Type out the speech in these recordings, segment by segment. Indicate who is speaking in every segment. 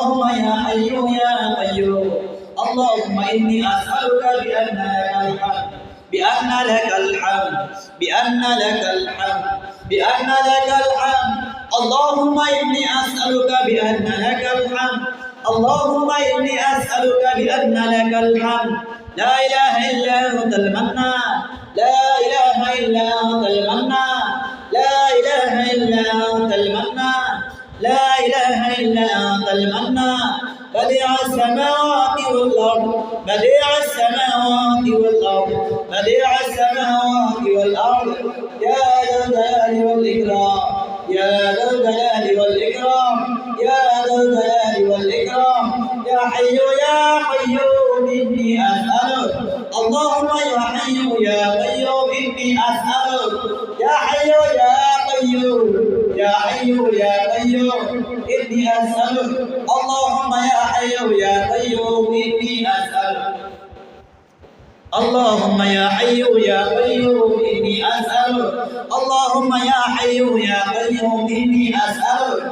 Speaker 1: اللهم يا حي يا قيوم. اللهم إني أسألك بأن الحمد بأن لك الحمد بأن لك الحمد بأن لك الحمد. اللهم إني أسألك بأن لك الحمد. اللهم إني أسألك بأن لك الحمد. لا إله إلا أنت المنان. لا إله إلا أنت المنان. لا إله إلا أنت المنان. لا إله إلا أنت المنان. بديع السماوات والأرض بديع السماوات والأرض بديع السماوات والأرض. يا ذا الجلال والإكرام يا ذا الجلال والإكرام يا ذا الجلال والإكرام. يا حي يا قيوم إني أسألك. اللهم يا حي يا قيوم إني أسألك. يا حي يا قيوم يا يا قيوم إني أسألك. اللهم يا حي يا قيوم إني أسألك. اللهم يا حي يا قيوم إني أسألك. اللهم يا حي يا قيوم إني أسألك.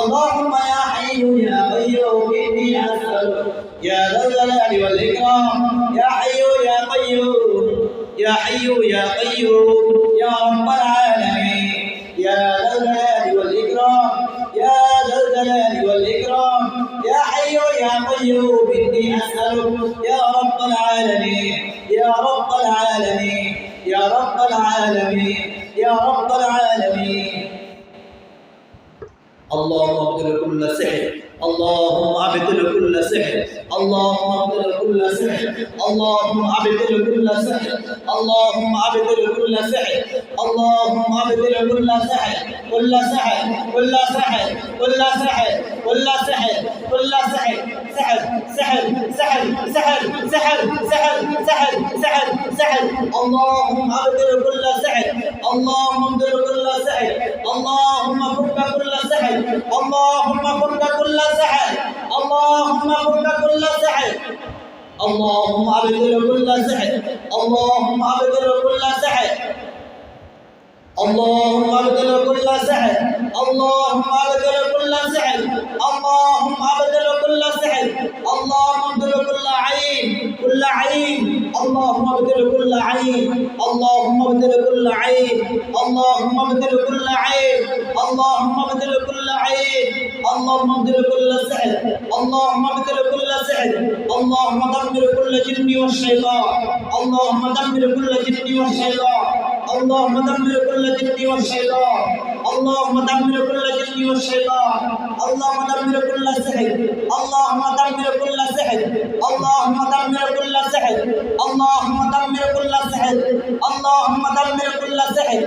Speaker 1: اللهم يا حي يا قيوم إني أسألك. يا ذا الجلال والإكرام يا حي يا قيوم يا حي يا قيوم يا رب العالمين. يا ذا الجلال قيوم إني أسألك يا رب العالمين يا رب العالمين يا رب العالمين يا رب العالمين. اللهم ابدل كل سحر اللهم ابدل كل سحر اللهم ابدل كل سحر اللهم ابدل كل سحر اللهم ابدل كل سحر اللهم سحر كل سحر كل سحر كل سحر كل سحر كل سحر. سحر سحر سحر سحر سحر سحر سحر سحر سحر اللهم ابدل كل سحر اللهم ابدل كل سحر اللهم فك كل سحر اللهم فك كل سحر اللهم فك كل سحر اللهم ابدل كل سحر اللهم ابدل كل سحر اللهم ابدل كل سحر اللهم ابدل كل سحر اللهم ابدل اللهم ابدل كل عين اللهم ابدل كل عين اللهم ابدل كل عين اللهم ابدل كل عين اللهم ابدل كل سحر اللهم ابدل كل سحر اللهم دمر كل جن والشيطان اللهم دمر كل جن والشيطان اللهم دمر كل جن والشيطان اللهم دمر كل جن والشيطان اللهم دمر كل سحر اللهم دمر كل سحر اللهم دمر كل سحر اللهم دمر كل سحر اللهم دمر كل سحر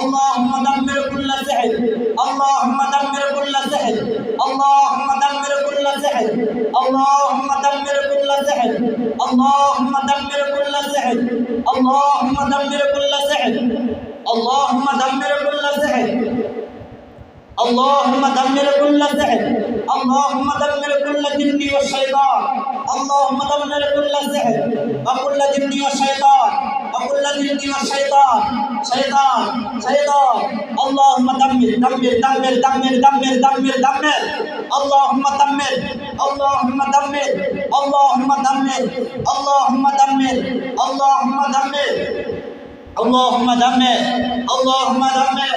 Speaker 1: اللهم دمر كل سحر اللهم دمر كل سحر اللهم دمر كل سحر اللهم دمر كل سحر اللهم دمر كل سحر اللهم دمر كل سحر اللهم دمر كل سحر. اللهم دمر كل سحر. اللهم دمر كل جن والشيطان. اللهم دمر كل سحر. وكل جن والشيطان. وكل جن والشيطان. شيطان. شيطان. اللهم دمر. دمر. دمر. دمر. دمر. دمر. دمر. اللهم دمر. اللهم دمر. اللهم دمر. اللهم دمر. اللهم دمر. اللهم دمر اللهم دمر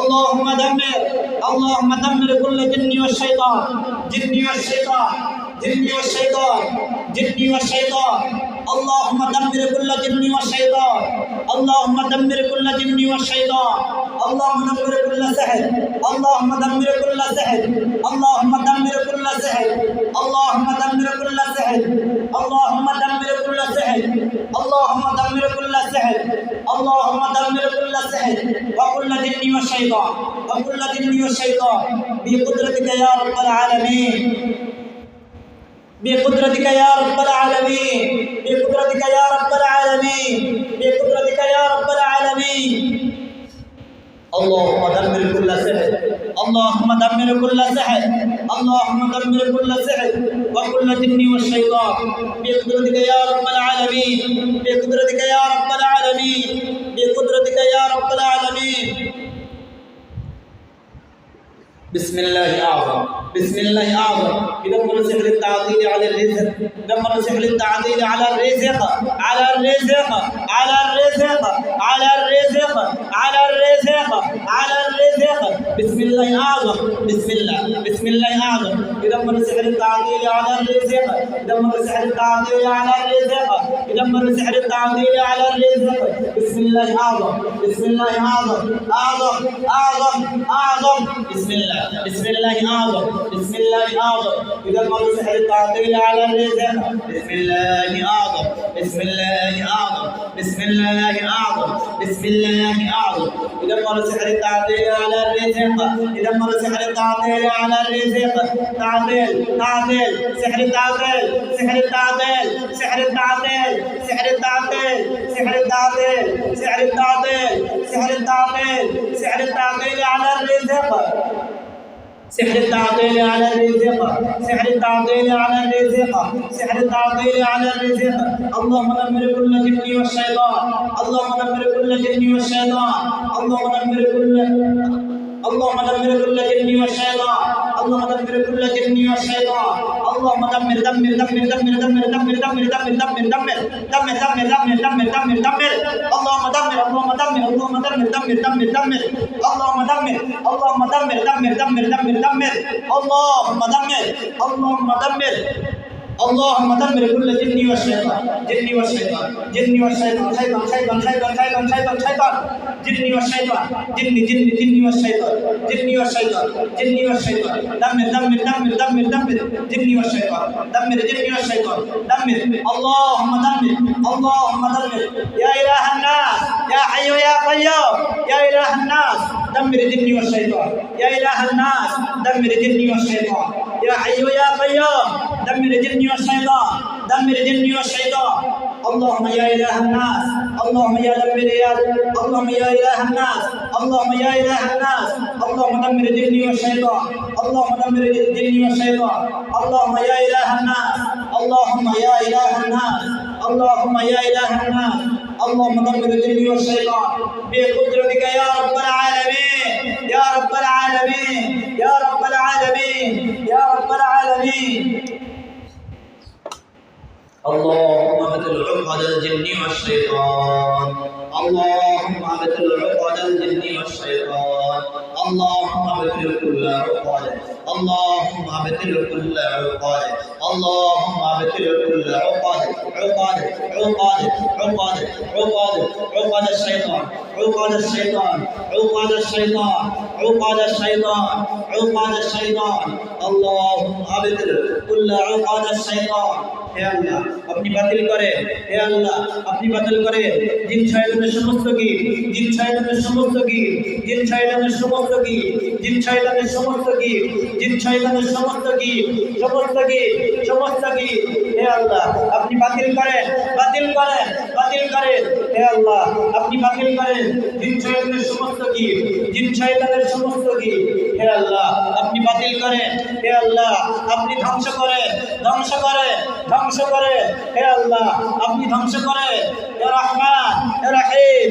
Speaker 1: اللهم دمر اللهم دمر كل جن والشيطان جن والشيطان جن والشيطان جن والشيطان اللهم دمر كل جن والشيطان اللهم دمر كل جن والشيطان اللهم دمر كل سحر اللهم دمر كل سحر اللهم دمر كل سحر اللهم دمر كل سحر اللهم دمر كل سحر اللهم دمر كل سحر. اللهم دمر كل سحر. وكل جن والشيطان وكل جن والشيطان بقدرتك يا رب العالمين. بقدرتك يا رب العالمين. بقدرتك يا رب العالمين. بقدرتك يا رب العالمين. اللهم دمر كل سحر. اللهم دمر كل سحر. اللهم دمر كل سحر. وكل جن والشيطان. بقدرتك يا رب العالمين. بقدرتك يا رب العالمين. بقدرتك يا رب العالمين. بسم الله الأعظم بسم الله أعظم. يدمر سحر التعطيل على الرزق. يدمر سحر التعطيل على الرزق. على الرزق. على الرزق على الرزق على الرزق على الرزق. بسم الله أعظم بسم الله بسم الله أعظم. يدمر سحر التعطيل على الرزق يدمر سحر التعطيل على الرزق يدمر سحر التعطيل على الرزق. بسم الله أعظم بسم الله أعظم أعظم أعظم أعظم. بسم الله بسم الله أعظم بسم الله أعظم. يدمر سحر التعطيل على الرزق بسم الله أعظم بسم الله أعظم. بسم الله أعظم. بسم الله أعظم. يدمر سحر التعطيل على الرزق. يدمر سحر التعطيل على الرزق. تعطيل تعطيل. سحر التعطيل سحر التعطيل سحر التعطيل سحر التعطيل سحر التعطيل سحر التعطيل سحر التعطيل سحر سحر التعطيل على الرزق. سحر التعطيل على الرزق. سحر التعطيل على الرزق. اللهم دمر كل جن والشيطان. اللهم دمر كل جن والشيطان. اللهم دمر كل اللهم دمر كل جن والشيطان اللهم دمر كل جن والشيطان اللهم دمر دمر دمر دمر دمر دمر دمر دمر دمر دمر دمر دمر دمر دمر دمر دمر اللهم دمر اللهم دمر اللهم دمر دمر دمر دمر اللهم دمر اللهم دمر دمر دمر دمر دمر اللهم دمر اللهم دمر اللهم دمر كل جن والشيطان جن والشيطان جن والشيطان شيطان شيطان شيطان شيطان شيطان شيطان. جن والشيطان جن جن جن والشيطان جن والشيطان جن والشيطان. دمر دمر دمر دمر دمر. جن والشيطان دمر جن والشيطان دمر. اللهم دمر اللهم دمر. يا إله الناس يا حي يا قيوم يا إله الناس. دمر جن والشيطان. يا إله الناس دمر جن والشيطان. يا حي يا قيوم دمر جن والشيطان. دمر جن والشيطان. اللهم يا إله الناس اللهم يا دمر يا اللهم يا إله الناس اللهم يا إله الناس. اللهم دمر جن والشيطان. اللهم دمر الجن والشيطان. اللهم يا إله الناس اللهم يا إله الناس. اللهم يا إله الناس. اللهم دمر الجن والشيطان. بقدرتك يا رب العالمين. رب العالمين يا رب العالمين يا رب العالمين اللهم ابتل عقد الجن والشيطان اللهم ابتل عقد الجن والشيطان اللهم ابتل كل عقد اللهم ابتل كل عقد اللهم ابتل كل عقد عقد عقد عقد عقد عقد الشيطان عقد الشيطان عقد الشيطان عقد الشيطان عقد الشيطان اللهم ابتل كل عقد الشيطان হে আল্লাহ আপনি বাতিল করে হে আল্লাহ আপনি বাতিল করে জিন শয়তানের সমস্ত কি জিন শয়তানের সমস্ত কি জিন শয়তানের সমস্ত কি জিন শয়তানের সমস্ত কি? জিন শয়তানের সমস্ত কি? সমস্ত কি? সমস্ত কি? হে আল্লাহ, আপনি বাতিল করেন বাতিল করেন বাতিল করেন। হে আল্লাহ, আপনি বাতিল করেন। জিন শয়তানের সমস্ত কি? জিন শয়তানের সমস্ত কি? হে আল্লাহ, আপনি বাতিল করেন। হে আল্লাহ, আপনি ধ্বংস করেন। ধ্বংস করে ধ্বংস করে। হে আল্লাহ, আপনি ধ্বংস করে। হে রহমান, হে রহিম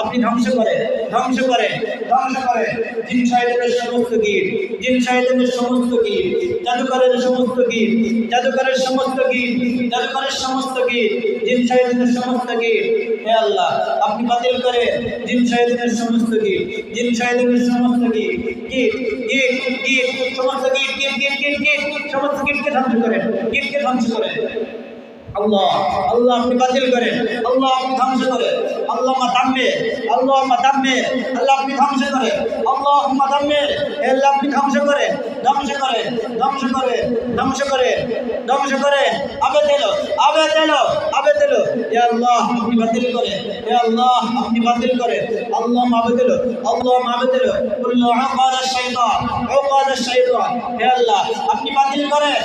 Speaker 1: আপনি ধ্বংস করে ধ্বংস করে ধ্বংস করে। জিন শয়তানের সমস্ত গীত জিন শয়তানের সমস্ত গীত জাদুকরের সমস্ত গীত জাদুকরের সমস্ত গীত জাদুকরের সমস্ত গীত জিন শয়তানের সমস্ত গীত হে আল্লাহ, আপনি বাতিল করে জিন শয়তানের সমস্ত গীত জিন শয়তানের সমস্ত গীত গীত গীত গীত সমস্ত সমস্ত ধ্বংস গীতকে ধ্বংস করেন আল্লাহ আল্লাহ আল্লাহ ধ্বংস করেন আল্লাহ ধ্বংস করেন আবে দিল আবে দিল হে আল্লাহ, আপনি বাতিল করেন হে আল্লাহ, আপনি বাতিল করেন আল্লাহ আবে দিল আল্লাহ আবে দিল কুল্লু আকাদ শাইতান আপনি বাতিল করেন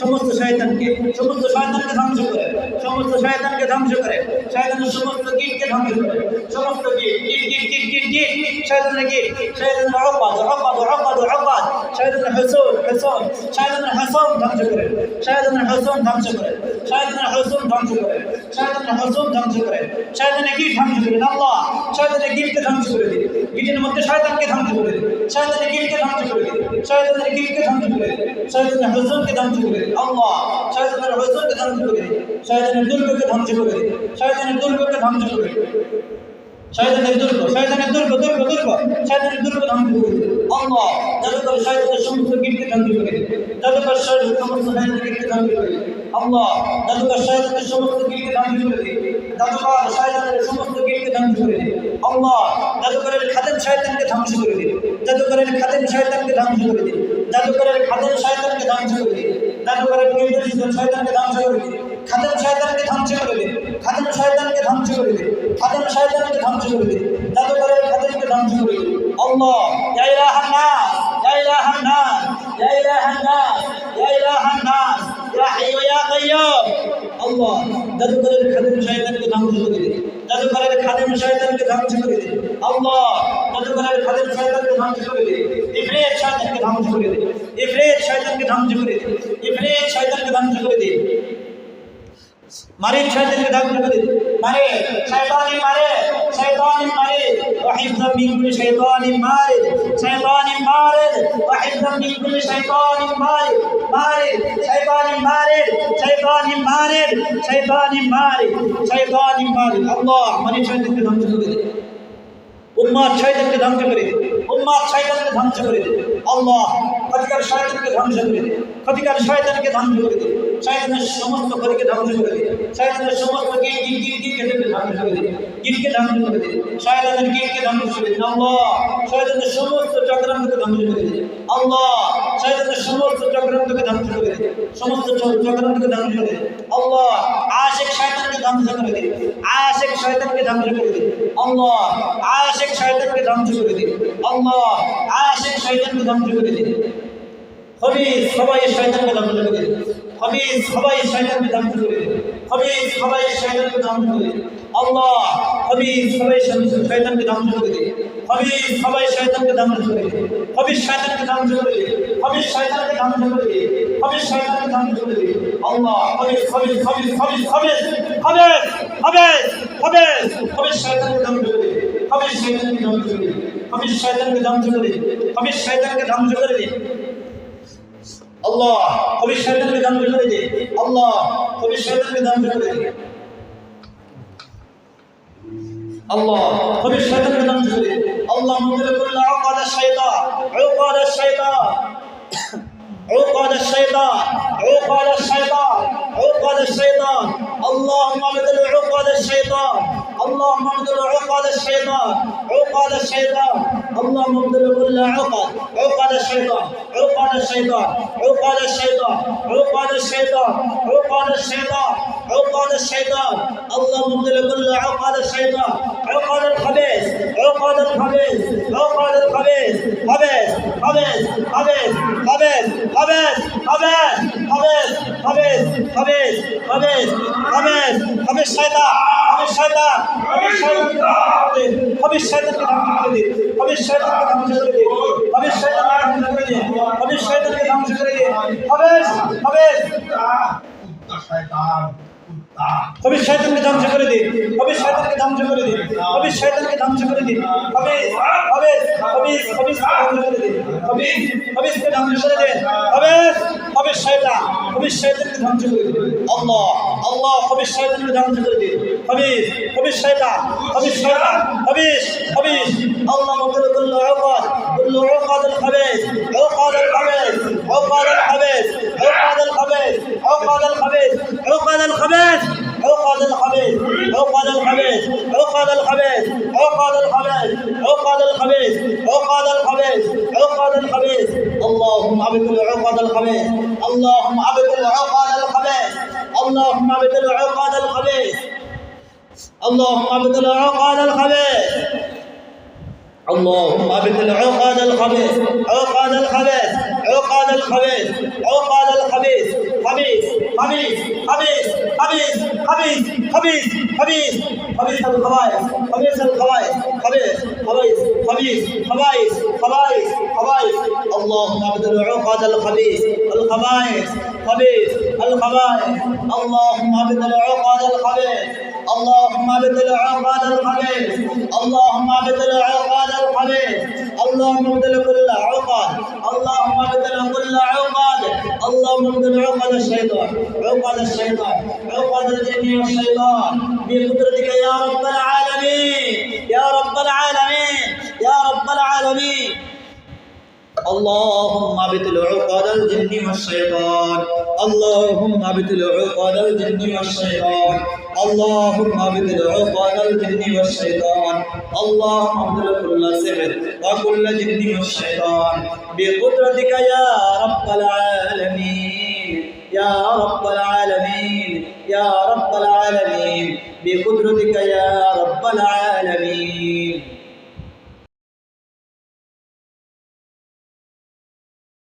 Speaker 1: সমস্ত শয়তানকে সমস্ত শয়তানকে ধ্বংস করে। সমস্ত শয়তানকে ধ্বংস করে। শয়তানের সমস্ত গীতকে ধ্বংস করে। সমস্ত গীত গীত গীত গীত গীত গীত শয়তানের গীত শয়তানের অবাদ অবাদ অবাদ অবাদ শাহিদানের হুসুন হুসুন। শাহিদানের হুসুন ধ্বংস করে। শাহিদানের হুসুন ধ্বংস করে। শাহিদানের হুসুন ধ্বংস করে। শাহিদানের হজম ধ্বংস করে শয়তানের গিট ধ্বংস করে আল্লাহ। শয়তানের গিটকে ধ্বংস করে দিন গিটের মধ্যে শয়তানকে ধ্বংস করে দিন শয়তানের গিটকে ধ্বংস করে দিন শয়তানের গিটকে ধ্বংস করে দিন শয়তানের হজমকে ধ্বংস করে দিন আল্লাহ শয়তানের হজমকে ধ্বংস করে দিন শয়তানের দুর্গকে ধ্বংস করে দিন শয়তানের দুর্গকে ধ্বংস করে দিন শয়তানের দুর্গ শয়তানের দুর্গ দুর্গ দুর্গ। শয়তানের দুর্গ ধ্বংস করে দিন আল্লাহ জাদুকর শয়তানের সমস্ত গিটকে ধ্বংস করে দিন জাদুকর শয়তানের সমস্ত শয়তানের গিটকে ধ্বংস করে দিন আল্লাহ জাদুকর শয়তানের সমস্ত গিটকে ধ্বংস করে দিন জাদুকর শয়তানের সমস্ত গিটকে ধ্বংস করে দিন আল্লাহ জাদুকরের খাদেম শয়তানকে ধ্বংস করে দিন জাদুকরের খাদেম শয়তানকে ধ্বংস করে দিন জাদুকরের খাদেম শয়তানকে ধ্বংস করে দিন জাদুকরের কেন্দ্রীয় শয়তানকে ধ্বংস করে দিন খাদেম শয়তানকে ধ্বংস করে দিন খাদেম শয়তানকে ধ্বংস করে দিন খাদেম শয়তানকে ধ্বংস করে দিন জাদুকরের খাদেমকে ধ্বংস করে দিন আল্লাহ ইয়া ইলাহান নাস ইয়া ইলাহান নাস ইয়া ইলাহান নাস ইয়া ইলাহান নাস ইয়া হাইয়ু ইয়া কাইয়্যুম আল্লাহ জাদুকরের খাদেম শয়তানকে ধ্বংস করে দিন জাদুকরের খাদেম শয়তানকে ধ্বংস করে দিন আল্লাহ জাদুকরের খাদেম শয়তানকে ধ্বংস করে দিন ইফরিত শয়তানকে ধ্বংস করে দিন ইফরিত শয়তানকে ধ্বংস করে দিন ইফরিত শয়তানকে ধ্বংস করে দিন মারিদ শয়তানকে ধ্বংস করে দিন মারে শয়তানি মারে শয়তানি মারে وحفظا من كل شيطان مارد شيطان مارد وحفظا من كل شيطان مارد مارد شيطان مارد شيطان مارد شيطان مارد شيطان مارد الله মারিদ শয়তানকে ধ্বংস করে দিন উম্মাদ শয়তানকে ধ্বংস করে দিন উম্মাদ শয়তানকে ধ্বংস করে দিন আল্লাহ ক্ষতিকার শয়তানকে ধ্বংস করে দিন ক্ষতিকার শয়তানকে ধ্বংস করে দিন শয়তানের সমস্ত ক্ষতিকে ধ্বংস করে দিন শয়তানের সমস্ত গিট গিট গিট গিট গিটকে ধ্বংস করে দিন গিটকে ধ্বংস করে দিন শয়তানের গিটকে ধ্বংস করে দিন আল্লাহ শয়তানের সমস্ত চক্রান্তকে ধ্বংস করে দিন আল্লাহ শয়তানের সমস্ত চক্রান্তকে ধ্বংস করে দিন সমস্ত চক্রান্তকে ধ্বংস করে দিন আল্লাহ আশেক শয়তানকে ধ্বংস করে দিন আশেক শয়তানকে ধ্বংস করে দিন আল্লাহ আশেক শয়তানকে ধ্বংস করে দিন আল্লাহ আশেক শয়তানকে ধ্বংস করে দিন হবিজ সবাই শয়তানকে ধ্বংস করে দিন আমি সবাই শয়তানকে ধ্বংস করে আমি সবাই শয়তানকে ধ্বংস করে আল্লাহ আমি সবাই শয়তানকে ধ্বংস করে দিই আমি সবাই শয়তানকে ধ্বংস করে আমি শয়তানকে ধ্বংস করে আমি শয়তানকে ধ্বংস করে আমি শয়তানকে ধ্বংস করে আল্লাহ আমি সবই সবই সবই সবই হবে হবে হবে আমি শয়তানকে ধ্বংস করে আমি শয়তানকে ধ্বংস করে আমি শয়তানকে ধ্বংস করে আমি শয়তানকে ধ্বংস করে আল্লাহ কবি শয়তানকে ধ্বংস করে দে আল্লাহ কবি শয়তানকে ধ্বংস করে দে আল্লাহ কবি শয়তানকে ধ্বংস করে দে আল্লাহ মুদরে কুল্লা আকাদ শাইতান আকাদ শাইতান عقد الشيطان عقد الشيطان عقد الشيطان. اللهم ابدل عقد الشيطان. اللهم ابدل عقد الشيطان. عقد الشيطان. اللهم ابدل كل عقد. عقد الشيطان. عقد الشيطان. عقد الشيطان. عقد الشيطان. عقد الشيطان. عقد الشيطان. اللهم ابدل كل عقد الشيطان. عقد الخبيث. عقد الخبيث. عقد الخبيث. خبيث. خبيث. خبيث. خبيث. خبيث. خبيث. হাবেশ হাবেশ হাবেশ হাবেশ শয়তান হাবেশ শয়তান হাবেশ শয়তান হাবেশ শয়তানকে ধ্বংস করে দে হাবেশ শয়তানকে ধ্বংস করে দে হাবেশ শয়তানকে ধ্বংস করে
Speaker 2: দে হাবেশ শয়তানকে
Speaker 1: ধ্বংস করে দে হাবেশ হাবেশ শয়তান কবি শয়তানকে ধ্বংস করে দিন কবি শয়তানকে ধ্বংস করে দিন কবি শয়তানকে ধ্বংস করে দিন কবি কবি কবি ধ্বংস করে দিন কবি কবি ধ্বংস করে দিন কবি হবিস শয়তানকে ধ্বংস করে দিন আল্লাহ আল্লাহ হবিস শয়তানকে ধ্বংস করে দিন হবিস হবিস শয়তান হবিস শয়তান হবিস হবিস আল্লাহ মুকুল কুল্লু আওকাদ কুল্লু আওকাদ আল হবিস আওকাদ আল হবিস আওকাদ আল হবিস আওকাদ আল হবিস আওকাদ আল হবিস আওকাদ আল হবিস عقد الخبيث عقد الخبيث عقد الخبيث عقد الخبيث عقد الخبيث عقد الخبيث عقد الخبيث اللهم ابطل عقد الخبيث اللهم ابطل عقد الخبيث اللهم ابطل عقد الخبيث اللهم ابطل عقد الخبيث اللهم ابطل عقد الخبيث عقد الخبيث عقد الخبيث عقد الخبيث خبيث خبيث خبيث خبيث خبيث خبيث خبيث خبيث الخبائث خبيث الخبائث خبيث خبيث خبيث خبائث خبائث خبائث اللهم ابدل عقد الخبيث الخبائث خبيث الخبائث اللهم ابدل عقد الخبيث اللهم ابدل عقد الخبيث. اللهم ابدل عقد الخبيث. اللهم ابدل كل عقد. اللهم ابدل كل عقد. اللهم ابدل عقد الشيطان. عقد الشيطان. عقد الجن والشيطان. بقدرتك يا رب العالمين. يا رب العالمين. يا رب العالمين. اللهم ابتل عقد الجن والشيطان اللهم ابتل عقد الجن والشيطان اللهم ابتل عقد الجن والشيطان اللهم ابتل كل سحر وكل جن والشيطان بقدرتك يا رب العالمين يا رب العالمين يا رب العالمين بقدرتك يا